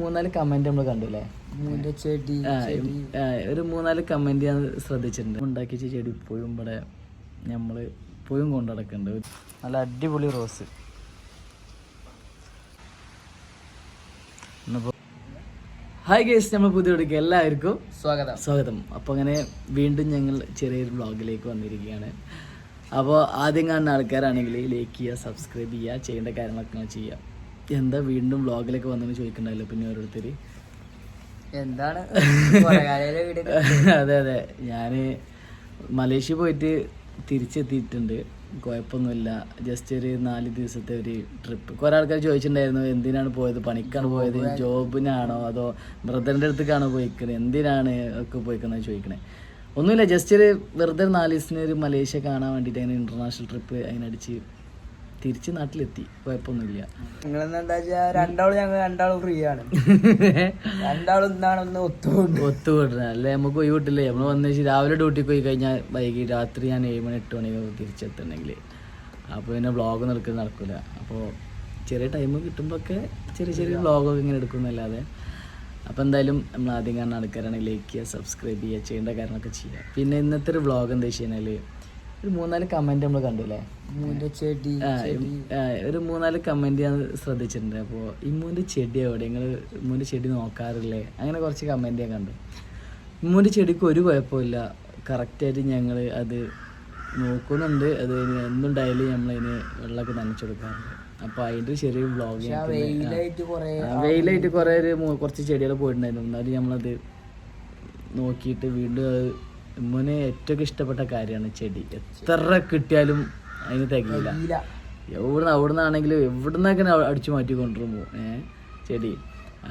മൂന്നാൽ comment നമ്മൾ കണ്ടില്ലേ? ഒരു മൂന്നാൽ കമന്റ് ഞാൻ ശ്രദ്ധിച്ചിട്ടുണ്ട്. ഉണ്ടാക്കി ചേടി ഇപ്പോഴും ഇവിടെ നമ്മൾ ഇപ്പോഴും കൊണ്ടു നടക്കുന്നുണ്ട് നല്ല അടിപൊളി റോസ്. ഹായ് ഗേസ് നമ്മൾ പുതിയ വീഡിയോക്ക് എല്ലാവർക്കും സ്വാഗതം. സ്വാഗതം. അപ്പോൾ അങ്ങനെ വീണ്ടും ഞങ്ങൾ ചെറിയൊരു വ്ളോഗിലേക്ക് വന്നിരിക്കുകയാണ്. അപ്പോൾ ആദ്യം കാണുന്ന ആൾക്കാരാണെങ്കിൽ ലൈക്ക് ചെയ്യുക സബ്സ്ക്രൈബ് ചെയ്യുക ചെയ്യേണ്ട കാര്യങ്ങളൊക്കെ ചെയ്യുക. എന്താ വീണ്ടും വ്ളോഗിലൊക്കെ വന്നെന്ന് ചോദിക്കണ്ടല്ലോ പിന്നെ ഓരോരുത്തർ എന്താണ്? അതെ അതെ. ഞാൻ മലേഷ്യ പോയിട്ട് തിരിച്ചെത്തിയിട്ടുണ്ട്. കുഴപ്പമൊന്നുമില്ല. ജസ്റ്റ് ഒരു നാല് ദിവസത്തെ ഒരു ട്രിപ്പ്. കുറേ ആൾക്കാർ ചോദിച്ചിട്ടുണ്ടായിരുന്നു എന്തിനാണ് പോയത്? പണിക്കാണ് പോയത്? ജോബിനാണോ? അതോ ബ്രദറിന്റെ അടുത്തേക്കാണോ പോയിക്കണത് എന്തിനാണ് ഒക്കെ പോയിക്കണത് ചോദിക്കണേ. ഒന്നുമില്ല ജസ്റ്റ് ഒരു വെറുതെ നാല് ദിവസത്തിന് ഒരു മലേഷ്യ കാണാൻ വേണ്ടിയിട്ട് അങ്ങനെ ഇന്റർനാഷണൽ ട്രിപ്പ് അതിനടിച്ച് തിരിച്ച് നാട്ടിലെത്തി. കുഴപ്പമൊന്നുമില്ല. നിങ്ങളെന്താ രണ്ടാളും ഞങ്ങൾ രണ്ടാളും ഫ്രീ ആണ്. രണ്ടാളും ഒന്ന് ഒത്തുകൊണ്ട്. ഒത്തുകൂടണ അല്ലേ? നമുക്ക് ഒഴിവ് കിട്ടില്ലേ നമ്മൾ വന്നു രാവിലെ ഡ്യൂട്ടി പോയി കഴിഞ്ഞാൽ വൈകി രാത്രി ഞാൻ ഏഴ് മണി എട്ട് മണി തിരിച്ചെത്തണമെങ്കിൽ അപ്പോൾ പിന്നെ ബ്ലോഗ് നടക്കുന്ന നടക്കില്ല അപ്പോൾ ചെറിയ ടൈം കിട്ടുമ്പോഴൊക്കെ ചെറിയ ചെറിയ വ്ളോഗൊക്കെ ഇങ്ങനെ എടുക്കുന്നല്ലാതെ. അപ്പോൾ എന്തായാലും നമ്മൾ ആദ്യം കാണുന്ന ആൾക്കാരാണെങ്കിൽ ലൈക്ക് ചെയ്യുക സബ്സ്ക്രൈബ് ചെയ്യുക ചെയ്യേണ്ട കാര്യങ്ങളൊക്കെ ചെയ്യുക. പിന്നെ ഇന്നത്തെ ഒരു വ്ളോഗ് എന്താ വെച്ച് കഴിഞ്ഞാൽ ഒരു മൂന്നാൽ കമന്റ് നമ്മൾ കണ്ടില്ലേ? ഒരു മൂന്നാൽ കമന്റ് ഞാൻ ശ്രദ്ധിച്ചിട്ടുണ്ട്. അപ്പോൾ ഇമ്മൂന്റെ ചെടി എവിടെ? നിങ്ങൾ ഇമ്മൂന്റെ ചെടി നോക്കാറില്ലേ? അങ്ങനെ കുറച്ച് കമന്റ് ഞാൻ കണ്ടു. ഇമ്മൂന്റെ ചെടിക്ക് ഒരു കുഴപ്പമില്ല. കറക്റ്റായിട്ട് ഞങ്ങൾ അത് നോക്കുന്നുണ്ട്. അത് എന്തുണ്ടായാലും എന്നും ഡെയിലി വെള്ളമൊക്കെ നനച്ചു കൊടുക്കാറുണ്ട്. അപ്പൊ അതിന്റെ ചെറിയ ബ്ലോഗ് വെയിലായിട്ട് കൊറേ കുറച്ച് ചെടികൾ പോയിട്ടുണ്ടായിരുന്നു. എന്നാലും നമ്മളത് നോക്കിയിട്ട് വീണ്ടും അത് ഇമ്മൂന് ഏറ്റവും ഇഷ്ടപ്പെട്ട കാര്യമാണ് ചെടി. എത്ര കിട്ടിയാലും അതിന് തികയില്ല. എവിടുന്ന അവിടുന്ന് ആണെങ്കിലും എവിടുന്നൊക്കെ അടിച്ചു മാറ്റി കൊണ്ടുവരുമോ ഏ ചെടി.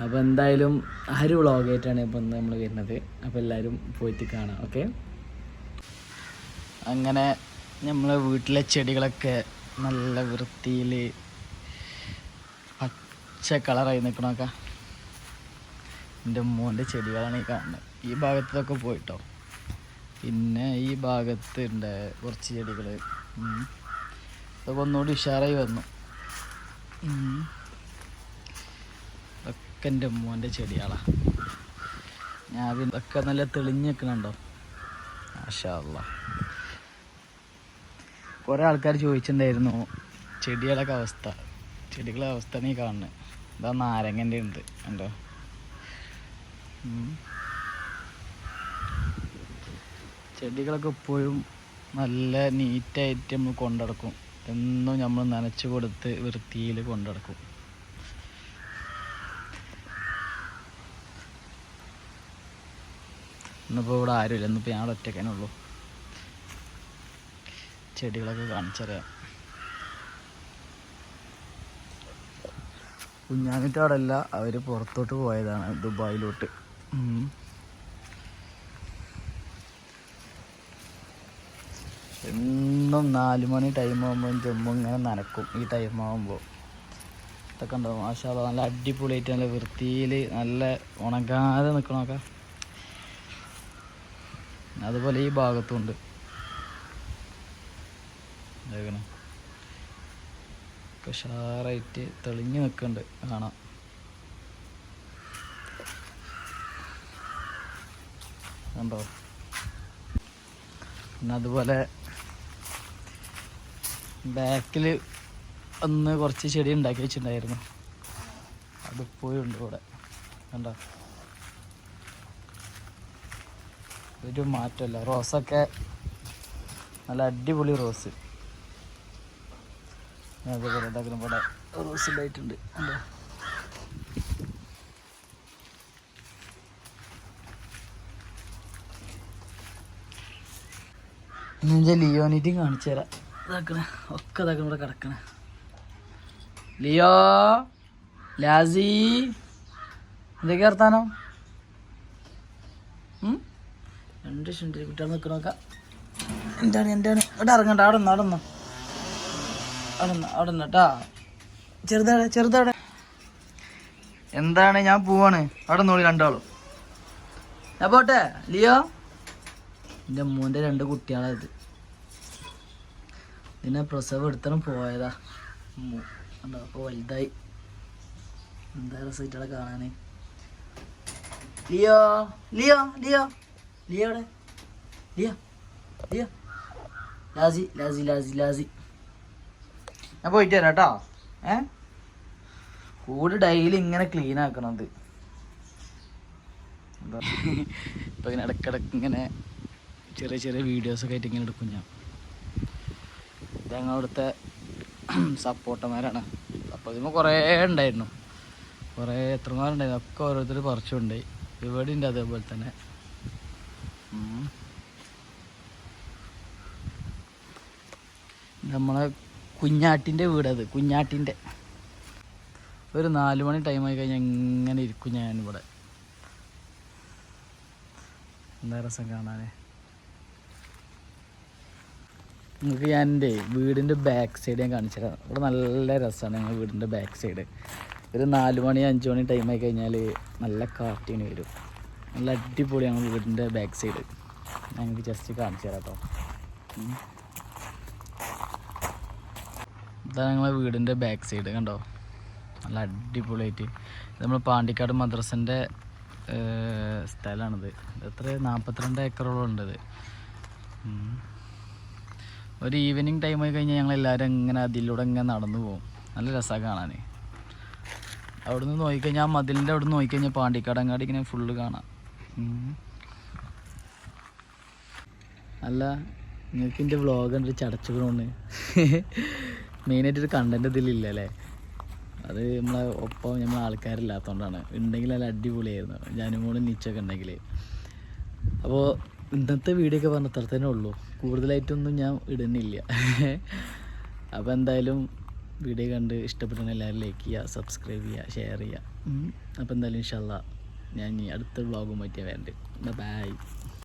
അപ്പോൾ എന്തായാലും ആ ഒരു വ്ളോഗായിട്ടാണ് ഇപ്പൊ ഇന്ന് നമ്മൾ വരുന്നത്. അപ്പോൾ എല്ലാരും പോയിട്ട് കാണാം ഓക്കെ? അങ്ങനെ നമ്മളെ വീട്ടിലെ ചെടികളൊക്കെ നല്ല വൃത്തിയിൽ പച്ച കളറായി നിൽക്കണമൊക്കെ എന്റെ മോന്റെ ചെടികളാണ് ഈ കാണുന്നത് ഈ ഭാഗത്തൊക്കെ പോയിട്ടോ. പിന്നെ ഈ ഭാഗത്ത് ഉണ്ട് കുറച്ച് ചെടികൾ അതൊക്കെ ഒന്നുകൂടി ഉഷാറായി വന്നു. ഒക്കെ എന്റെ മോന്റെ ചെടികളാ. ഞാൻ ഇതൊക്കെ നല്ല തെളിഞ്ഞ് നിൽക്കണുണ്ടോ? മാഷാല്ല കുറേ ആൾക്കാർ ചോദിച്ചിട്ടുണ്ടായിരുന്നു ചെടികളൊക്കെ അവസ്ഥ. ചെടികളെ അവസ്ഥ നീ കാണുന്നത് ഇതാ നാരങ്ങന്റെ ഉണ്ട് കണ്ടോ ചെടികളൊക്കെ എപ്പോഴും നല്ല നീറ്റായിട്ട് നമ്മൾ കൊണ്ടുനടക്കും എന്നും നമ്മൾ നനച്ച് കൊടുത്ത് വൃത്തിയിൽ കൊണ്ടുനടക്കും ഇന്നിപ്പോൾ ഇവിടെ ആരുമില്ല. ഇന്നിപ്പോൾ ഞാൻ ഒറ്റക്കാനേ ഉള്ളൂ. ചെടികളൊക്കെ കാണിച്ചറിയാം. കുഞ്ഞാമിറ്റവിടെ അല്ല. അവർ പുറത്തോട്ട് പോയതാണ് ദുബായിലോട്ട്. എന്നും നാല് മണി ടൈം ആകുമ്പോൾ ജമ്മു ഇങ്ങനെ നനക്കും. ഈ ടൈം ആകുമ്പോൾ ഇതൊക്കെ ഉണ്ടാവും മാഷാ അല്ലാ, നല്ല അടിപൊളിയായിട്ട് നല്ല വൃത്തിയിൽ നല്ല ഉണങ്ങാതെ നിൽക്കണമൊക്കെ അതുപോലെ ഈ ഭാഗത്തും ഉണ്ട്. ഒക്കെ ഉഷാറായിട്ട് തെളിഞ്ഞ് നിൽക്കുന്നുണ്ട് കാണാം. കണ്ടോ? പിന്നെ അതുപോലെ ബാക്കിൽ ഒന്ന് കുറച്ച് ചെടി ഉണ്ടാക്കി വെച്ചിട്ടുണ്ടായിരുന്നു. അത് ഉണ്ട് ഇവിടെ. കണ്ടോ? ഒരു മാറ്റമല്ല. റോസൊക്കെ നല്ല അടിപൊളി റോസ്. അതേപോലെ ഉണ്ടാക്കുന്ന ഇവിടെ റോസ് ഉണ്ടായിട്ടുണ്ട്. കണ്ടോ? ഞാൻ ലിയോനിറ്റും കാണിച്ചു തരാം. ഇതാക്കണേ ഒക്കെ ഇതാക്കണ ഇവിടെ കിടക്കണേ. ലിയോ ലാസി എന്തൊക്കെ വർത്താനോ? രണ്ട് ശുണ്ടി കുട്ടികൾ നിൽക്കണോക്ക എന്താണ് എന്താണ്? ഇവിടെ ഇറങ്ങണ്ട അവിടെ നിന്ന് അവിടെ നിന്ന്. അവിടെ നിന്ന് അവിടെ നിന്ന് എന്താണ് ഞാൻ പോവാണ്. അവിടെ നോളി രണ്ടാളും. ഞാൻ പോട്ടെ. ലിയോ? എന്റെ മോന്റെ രണ്ട് കുട്ടികളായത് ഇതിനെ പ്രസവം എടുത്തണം പോയതാ. കണ്ടോ? അപ്പോൾ വലുതായി. എന്താ റിസൾട്ടുകളെ കാണാൻ ലിയോ? ലിയോ? ലിയോ? ലിയോ അവിടെ Leo? Leo? Lassie Lassie Lassie Lassie. ഞാൻ പോയിട്ട് വരാം കേട്ടോ ഏ? കൂട് ഡെയിലി ഇങ്ങനെ ക്ലീൻ ആക്കണത്. ഇപ്പൊ ഇങ്ങനെ ഇടക്കിടക്ക് ഇങ്ങനെ ചെറിയ ചെറിയ വീഡിയോസൊക്കെ ആയിട്ട് ഇങ്ങനെ എടുക്കും ഞാൻ. ഇത് ഞങ്ങളവിടുത്തെ സപ്പോർട്ടന്മാരാണ് അപ്പോൾ ഇതിന് കുറേ ഉണ്ടായിരുന്നു. കുറേ എത്രമാരുണ്ടായിരുന്നു? ഒക്കെ ഓരോരുത്തർ പറിച്ചുണ്ട് ഇവിടെ ഉണ്ട് അതേപോലെ തന്നെ. നമ്മളെ കുഞ്ഞാട്ടിന്റെ വീടത് കുഞ്ഞാട്ടിന്റെ. ഒരു നാല് മണി ടൈമായി കഴിഞ്ഞാൽ എങ്ങനെ ഇരിക്കും ഞാനിവിടെ. എന്താ രസം കാണാനേ? നിങ്ങൾക്ക് ഞാൻ എന്റെ വീടിന്റെ ബാക്ക് സൈഡ് ഞാൻ കാണിച്ചു തരാം ഇവിടെ നല്ല രസമാണ് ഞങ്ങൾ വീടിന്റെ ബാക്ക് സൈഡ് ഒരു നാല് മണി അഞ്ച് മണി ടൈമായി കഴിഞ്ഞാൽ നല്ല കാറ്റിന് വരും. നല്ല അടിപൊളി ഞങ്ങൾ വീടിന്റെ ബാക്ക് സൈഡ് ഞങ്ങൾക്ക് ജസ്റ്റ് കാണിച്ചു തരാം കേട്ടോ ഇതാണ് ഞങ്ങളെ വീടിന്റെ ബാക്ക് സൈഡ് കണ്ടോ? നല്ല അടിപൊളിയായിട്ട്. നമ്മൾ പാണ്ടിക്കാട് മദ്രസന്റെ സ്ഥലമാണിത്. എത്ര? നാൽപ്പത്തിരണ്ട് ഏക്കറോളം ഉണ്ടത്. ഒരു ഈവനിങ് ടൈം ആയി കഴിഞ്ഞാൽ ഞങ്ങൾ എല്ലാവരും ഇങ്ങനെ അതിലൂടെ ഇങ്ങനെ നടന്നു പോകും. നല്ല രസമാണ് കാണാൻ അവിടെ നിന്ന് നോക്കിക്കഴിഞ്ഞാൽ ആ മതിലിന്റെ അവിടെ നിന്ന് നോക്കിക്കഴിഞ്ഞാൽ പാണ്ടിക്കാട് അങ്ങാടി ഇങ്ങനെ ഫുള്ള് കാണാം. അല്ല നിങ്ങൾക്ക് എന്റെ വ്ളോഗ് കണ്ടിട്ട് ചടച്ചുകൊണ്ട് മെയിനായിട്ടൊരു കണ്ടന്റ് ഇതിലില്ല അല്ലേ? അത് നമ്മളെ ഒപ്പം നമ്മളെ ആൾക്കാരില്ലാത്തതുകൊണ്ടാണ് ഉണ്ടെങ്കിൽ നല്ല അടിപൊളിയായിരുന്നു. ഞാനും കൂടെ നിച്ചൊക്കെ ഉണ്ടെങ്കിൽ അപ്പോൾ ഇന്നത്തെ വീഡിയോ ഒക്കെ പറഞ്ഞ അത്ര തന്നെ ഉള്ളൂ. കൂടുതലായിട്ടൊന്നും ഞാൻ ഇടുന്നില്ല. അപ്പോൾ എന്തായാലും വീഡിയോ കണ്ട് ഇഷ്ടപ്പെടുന്ന എല്ലാവരും ലൈക്ക് ചെയ്യുക സബ്സ്ക്രൈബ് ചെയ്യുക ഷെയർ ചെയ്യുക. അപ്പോൾ എന്തായാലും ഇൻഷല്ല ഞാൻ ഇനി അടുത്ത പറ്റിയാൽ വേണ്ടത് ബൈ